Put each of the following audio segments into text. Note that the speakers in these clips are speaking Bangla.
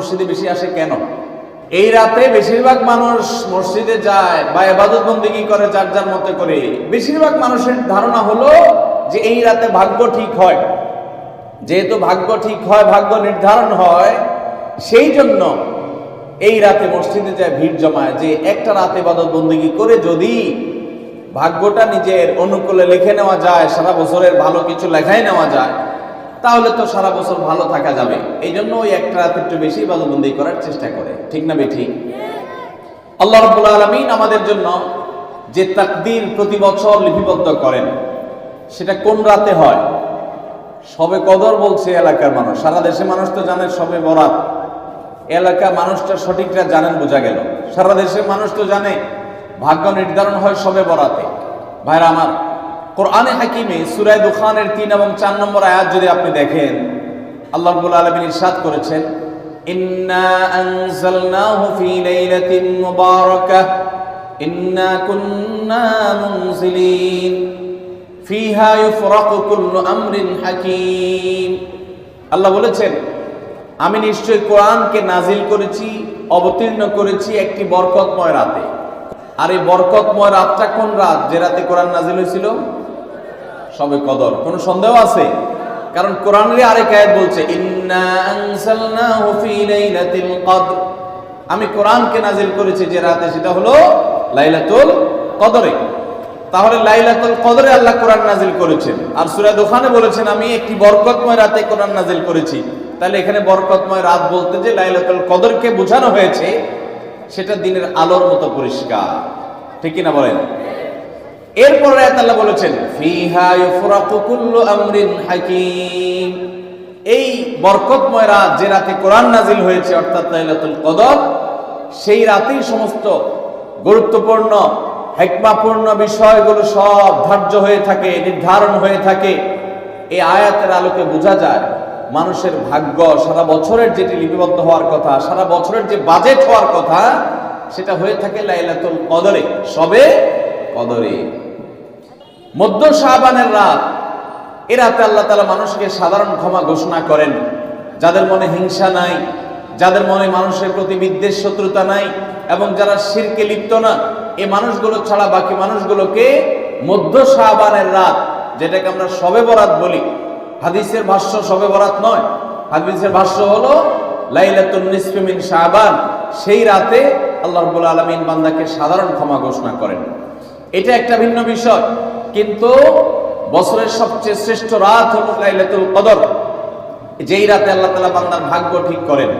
মসজিদে বেশি আসে কেন? এই রাতে বেশিরভাগ মানুষ মসজিদে যায় বা এবাদত বন্দিগি করে যার যার মতে করে। বেশিরভাগ মানুষের ধারণা হলো যে এই রাতে ভাগ্য ঠিক হয়। যেহেতু ভাগ্য ঠিক হয়, ভাগ্য নির্ধারণ হয়, সেই জন্য এই রাতে মসজিদে যায় ভিড় জমায় যে একটা রাতে ইবাদত বন্দিগি করে যদি ভাগ্যটা নিজের অনুকূলে লিখে নেওয়া যায়, সারা বছরের ভালো কিছু লেখাই নেওয়া যায় তাহলে তো সারা বছর ভালো থাকা যাবে। এই জন্য ওই একটা রাত একটু বেশি ইবাদতবন্দি করার চেষ্টা করে। ঠিক না বেঠিক? আল্লাহ রব্বুল আলমিন আমাদের জন্য যে তাকদির প্রতি বছর লিপিবদ্ধ করেন, সেটা কোন রাতে হয়? সবে কদর বলছে এলাকার মানুষ। সারা দেশে মানুষ তো জানে সবে বরাত। এলাকার মানুষটা সঠিকটা জানেন বোঝা গেল। সারা দেশে মানুষ তো জানে, ভাগ্য নির্ধারণ হয় সবে বরাতে। ভাইরা আমার কোরআনে হাকিমে সুরায় দুখানের তিন এবং চার নম্বর আয়াত যদি আপনি দেখেন, আল্লাহ আলামিন ইরশাদ করেছেন, ইন্না ইন্না আমরিন হাকিম। আল্লাহ বলেছেন, আমি নিশ্চয়ই কোরআনকে নাজিল করেছি, অবতীর্ণ করেছি একটি বরকতময় রাতে। আর এই বরকতময় রাতটা কোন রাত? যে রাতে কোরআন নাজিল হয়েছিল? সবে কদর। কোনো সন্দেহ আছে? কারণ কোরআনের আরেক আয়াত বলছে, ইন্না আনসালনাহু ফি লাইলাতিল কদর। আমি কোরআনকে নাজিল করেছি যে রাতে, সেটা হলো লাইলাতুল কদরে। তাহলে লাইলাতুল কদরে আল্লাহ কোরআন নাজিল করেছেন। আর সূরা দোকানে বলেছেন, আমি একটি বরকতময় রাতে কোরআন নাজিল করেছি। তাহলে এখানে বরকতময় রাত বলতে যে লাইলাতুল কদরকে বোঝানো হয়েছে, সেটা দিনের আলোর মতো পরিষ্কার। ঠিক কিনা বলেন? এরপর আল্লাহ বলেছেন হাকিম। এই বরকতময় রাত যে রাতে কোরআন নাজিল হয়েছে, অর্থাৎ লাইলাতুল কদর, সেই রাতেই সমস্ত গুরুত্বপূর্ণ, হেকমাপূর্ণ বিষয়গুলো সব ধার্য হয়ে থাকে, নির্ধারণ হয়ে থাকে। এই আয়াতের আলোকে বোঝা যায়, মানুষের ভাগ্য সারা বছরের যেটি লিপিবদ্ধ হওয়ার কথা, সারা বছরের যে বাজেট হওয়ার কথা, সেটা হয়ে থাকে লাইলাতুল কদরে। সবে কদরে। মধ্য শাহবানের রাত। এ রাতে আল্লাহ তালা মানুষকে সাধারণ ক্ষমা ঘোষণা করেন। যাদের মনে হিংসা নাই, যাদের মনে মানুষের প্রতি বিদ্বেষ, শত্রুতা নাই, এবং যারা শিরকে লিপ্ত না, এ মানুষগুলো ছাড়া বাকি মানুষগুলোকে মধ্য শাহবানের রাত, যেটাকে আমরা সবে বরাত বলি। হাদিসের ভাষ্য সবে বরাত নয়। হাদিসের ভাষ্য হলো, লাইলাতুন নিসফি মিন শাহবান। সেই রাতে আল্লাহ রাব্বুল আলামিন বান্দাকে সাধারণ ক্ষমা ঘোষণা করেন। এটা একটা ভিন্ন বিষয়। কিন্তু বছরের সবচেয়ে শ্রেষ্ঠ রাত হলো লাইলাতুল কদর। যেই রাতে আল্লাহ তাআলা বান্দার ভাগ্য ঠিক করেন,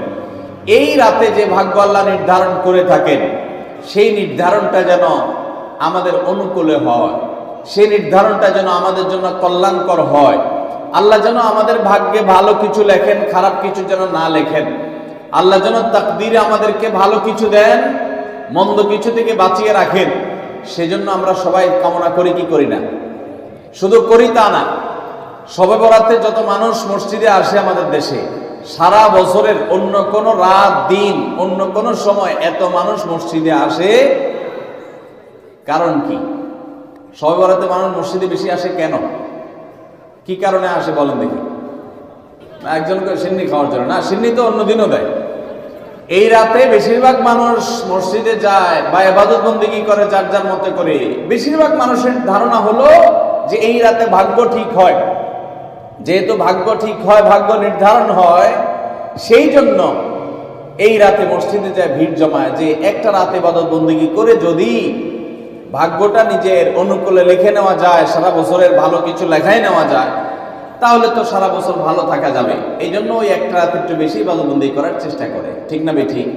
এই রাতে যে ভাগ্য আল্লাহ নির্ধারণ করে থাকেন, সেই নির্ধারণটা যেন আমাদের অনুকূলে হয়, সেই নির্ধারণটা যেন আমাদের জন্য কল্যাণকর হয়। আল্লাহ যেন আমাদের ভাগ্যে ভালো কিছু লেখেন, খারাপ কিছু যেন না লেখেন। আল্লাহ যেন তাকদিরে আমাদেরকে ভালো কিছু দেন, মন্দ কিছু থেকে বাঁচিয়ে রাখেন। সেজন্য আমরা সবাই কামনা করি, কি করি না? শুধু করি তা না সবে বরাতে যত মানুষ মসজিদে আসে আমাদের দেশে, সারা বছরের অন্য কোন রাত, দিন, অন্য কোন সময় এত মানুষ মসজিদে আসে। কারণ কি? সবে বরাতে মানুষ মসজিদে বেশি আসে কেন? কি কারণে আসে বলেন দেখি। না একজনকে সিন্নি খাওয়ার জন্য। না, সিন্নি তো অন্য দিনও দেয়। এই রাতে বেশিরভাগ মানুষ মসজিদে যায় বা এবাদত বন্দিগি করে? যার যার মতে করে। বেশিরভাগ মানুষের ধারণা হলো যে এই রাতে ভাগ্য ঠিক হয়। যেহেতু ভাগ্য ঠিক হয়, ভাগ্য নির্ধারণ হয়, সেই জন্য এই রাতে মসজিদে যায় ভিড় জমায় যে একটা রাতে ইবাদত বন্দিগি করে? যদি ভাগ্যটা নিজের অনুকূলে লিখে নেওয়া যায়, সারা বছরের ভালো কিছু লেখাই নেওয়া যায় তাহলে তো সারা বছর ভালো থাকা যাবে। এই জন্য ওই একটা রাত একটু বেশি ইবাদতবন্দি করার চেষ্টা করে। ঠিক না বেঠিক?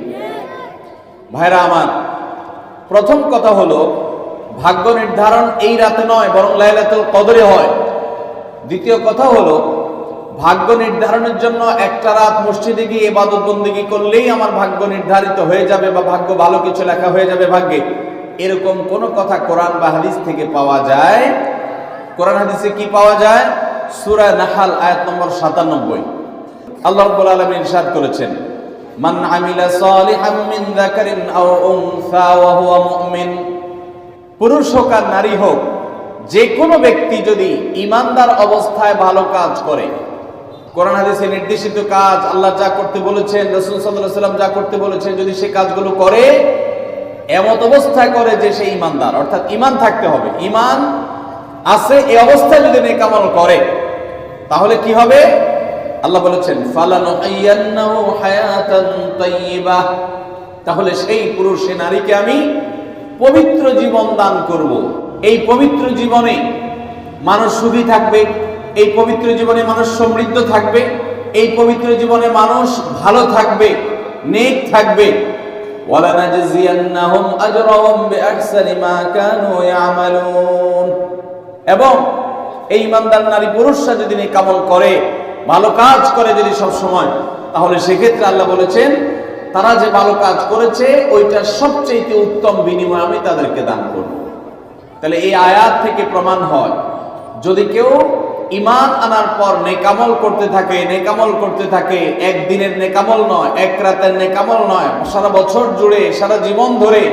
ভাইরা আমার, প্রথম কথা হলো, ভাগ্য নির্ধারণ এই রাতে নয়, বরং লাইলাতুল কদরে হয়। দ্বিতীয় কথা হলো, ভাগ্য নির্ধারণের জন্য একটা রাত মসজিদে গিয়ে ইবাদত বন্দিগি করলেই আমার ভাগ্য নির্ধারিত হয়ে যাবে বা ভাগ্য ভালো কিছু লেখা হয়ে যাবে ভাগ্যে। এরকম কোন কথা কোরআন বা হাদিস থেকে পাওয়া যায়? কোরআন হাদিসে কি পাওয়া যায়? সূরা নাহাল আয়াত নম্বর সাতানব্বই। আল্লাহ রাব্বুল আলামিন ইরশাদ করেছেন, মান আমিলা সালিহাম মিন যাকারিন আও উনসা ওয়া হুয়া মুমিন। পুরুষ হোক আর নারী হোক যে কোনো ব্যক্তি যদি ইমানদার অবস্থায় ভালো কাজ করে, কোরআন হাদিসে নির্দেশিত কাজ আল্লাহ যা করতে বলেছেন, রসুল সাল্লাহ সাল্লাম যা করতে বলেছেন, যদি সে কাজগুলো করে, এমত অবস্থায় করে যে সে ইমানদার অর্থাৎ ইমান থাকতে হবে। ইমান আছে, এই অবস্থায় যদি নেকামল করে তাহলে কি হবে? আল্লাহ বলেছেন তাহলে সেই পুরুষ নারীকে আমি পবিত্র জীবন দান করব। এই পবিত্র জীবনে মানুষ সুখী থাকবে, এই পবিত্র জীবনে মানুষ সমৃদ্ধ থাকবে, এই পবিত্র জীবনে মানুষ ভালো থাকবে, নেক থাকবে। এবং এই ইমানদার নারী পুরুষরা যদি নেকামল করে, ভালো কাজ করে যদি সব সময় তাহলে সেক্ষেত্রে আল্লাহ বলেছেন, তারা যে ভালো কাজ করেছে, ওইটা সবচেয়ে উত্তম বিনিময় আমি তাদেরকে দান করব। তাহলে এই আয়াত থেকে প্রমাণ হয়, যদি কেউ ইমান আনার পর নেকামল করতে থাকে নেকামল করতে থাকে, একদিনের নেকামল নয়, এক রাতের নেকামল নয়, সারা বছর জুড়ে, সারা জীবন ধরে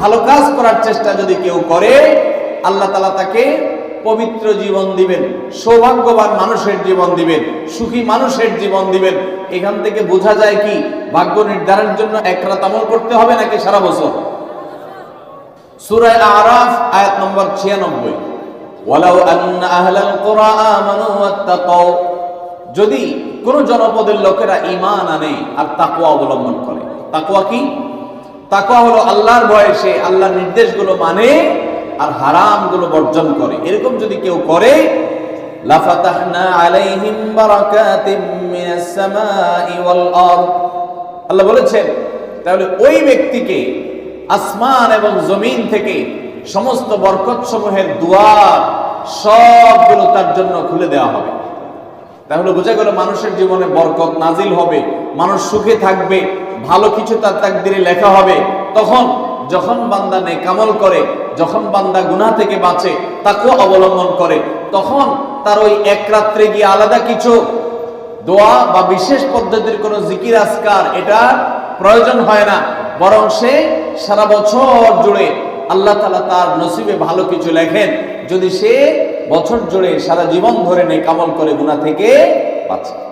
ভালো কাজ করার চেষ্টা যদি কেউ করে, আল্লাহ তালা তাকে পবিত্র জীবন দিবেন, সৌভাগ্যবান মানুষের জীবন দিবেন, সুখী মানুষের জীবন দিবেন। এখান থেকে বোঝা যায় কি, ভাগ্য নির্ধারণের জন্য এক রাত আমল করতে হবে নাকি সারা বছর? সূরা আরাফ, আয়াত নম্বর 96 ওয়ালাউ আন্না আহলাল কুরা আমানু ওয়াত্তাকাও যদি কোন জনপদের লোকেরা ঈমান আনে আর তাকওয়া অবলম্বন করে, তাকওয়া কি? তাকওয়া হলো আল্লাহর ভয়ে সে আল্লাহর নির্দেশগুলো মানে আর হারামগুলো বর্জন করে। এরকম যদি কেউ করে, লাফাতাহনা আলাইহিম বারাকাতিম আল্লাহ বলেছেন, তাহলে ওই ব্যক্তিকে আসমান এবং জমিন থেকে সমস্ত বরকত সমূহের দুয়ার সবগুলো তার জন্য খুলে দেওয়া হবে। তাহলে বোঝা গেল মানুষের জীবনে বরকত নাজিল হবে, মানুষ সুখে থাকবে, ভালো কিছু তার তাক তাকদিরে লেখা হবে, তখন যখন বান্দা নেকামল করে, যখন বান্দা গুনাহ থেকে বাঁচে, তাকেও অবলম্বন করে, তখন তার ওই এক রাত্রে গিয়ে আলাদা কিছু দোয়া বা বিশেষ পদ্ধতির কোনো জিকির আসকার এটা প্রয়োজন হয় না। বরং সে সারা বছর জুড়ে আল্লাহ তালা তার নসিবে ভালো কিছু লেখেন। যদি সে বছর জুড়ে সারা জীবন ধরে নেকামল করে গুণা থেকে বাঁচে।